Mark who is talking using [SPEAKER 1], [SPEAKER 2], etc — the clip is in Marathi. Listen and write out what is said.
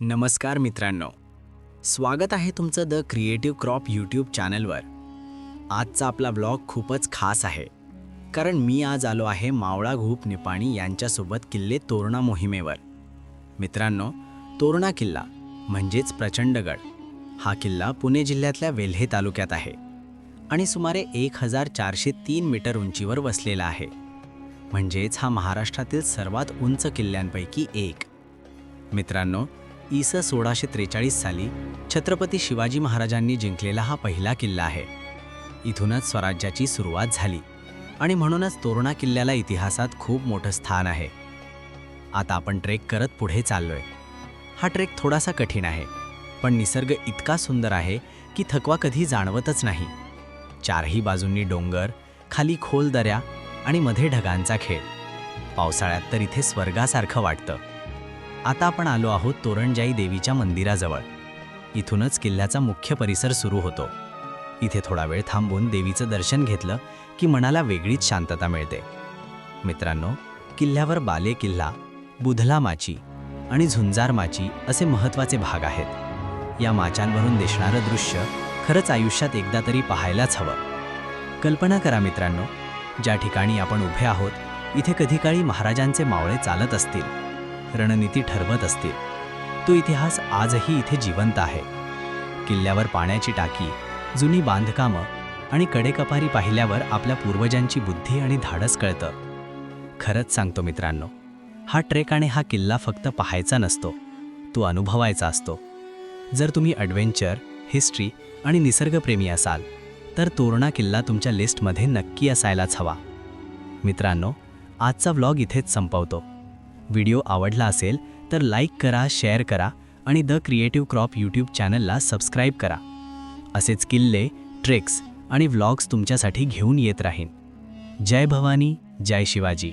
[SPEAKER 1] नमस्कार मित्रांनो. स्वागत आहे तुमचं द क्रिएटिव्ह क्रॉप यूट्यूब चॅनलवर आजचा आपला ब्लॉग खूपच खास आहे. कारण मी आज आलो आहे मावळा घूप निपाणी यांच्यासोबत किल्ले तोरणा मोहिमेवर. मित्रांनो तोरणा किल्ला म्हणजेच प्रचंडगड हा किल्ला पुणे जिल्ह्यातल्या वेल्हे तालुक्यात आहे. आणि सुमारे एक हजार चारशे तीन मीटर उंचीवर वसलेला आहे. म्हणजेच हा महाराष्ट्रातील सर्वात उंच किल्ल्यांपैकी एक. मित्रांनो इस सोळाशे त्रेचाळीस साली छत्रपती शिवाजी महाराजांनी जिंकलेला हा पहिला किल्ला आहे. इथूनच स्वराज्याची सुरुवात झाली आणि म्हणूनच तोरणा किल्ल्याला इतिहासात खूप मोठं स्थान आहे. आता आपण ट्रेक करत पुढे चाललोय. हा ट्रेक थोडासा कठीण आहे पण निसर्ग इतका सुंदर आहे की थकवा कधी जाणवतच नाही. चारही बाजूंनी डोंगर खाली खोल दऱ्या आणि मध्ये ढगांचा खेळ. पावसाळ्यात तर इथे स्वर्गासारखं वाटतं. आता आपण आलो आहोत तोरणजाई देवीच्या मंदिराजवळ. इथूनच किल्ल्याचा मुख्य परिसर सुरू होतो. इथे थोडा वेळ थांबून देवीचं दर्शन घेतलं की मनाला वेगळीच शांतता मिळते. मित्रांनो किल्ल्यावर बाले किल्ला बुधला माची आणि झुंजार माची असे महत्त्वाचे भाग आहेत. या माचांवरून दिसणारं दृश्य खरंच आयुष्यात एकदा तरी पाहायलाच हवं. कल्पना करा मित्रांनो ज्या ठिकाणी आपण उभे आहोत इथे कधी काळी महाराजांचे मावळे चालत असतील. रणनीती ठरवत असतील. तो इतिहास आजही इथे जिवंत आहे. किल्ल्यावर पाण्याची टाकी जुनी बांधकामं आणि कडेकपारी पाहिल्यावर आपल्या पूर्वजांची बुद्धी आणि धाडस कळतं. खरंच सांगतो मित्रांनो हा ट्रेक आणि हा किल्ला फक्त पाहायचा नसतो तो अनुभवायचा असतो. जर तुम्ही ॲडव्हेंचर हिस्ट्री आणि निसर्गप्रेमी असाल तर तोरणा किल्ला तुमच्या लिस्टमध्ये नक्की असायलाच हवा. मित्रांनो आजचा व्लॉग इथेच संपवतो. व्हिडिओ आवडला असेल तर लाईक करा शेअर करा आणि द क्रिएटिव्ह क्रॉप यूट्यूब चॅनलला सबस्क्राईब करा. असेच किल्ले ट्रेक्स आणि व्लॉग्स तुमच्यासाठी घेऊन येत राहीन. जय भवानी जय शिवाजी.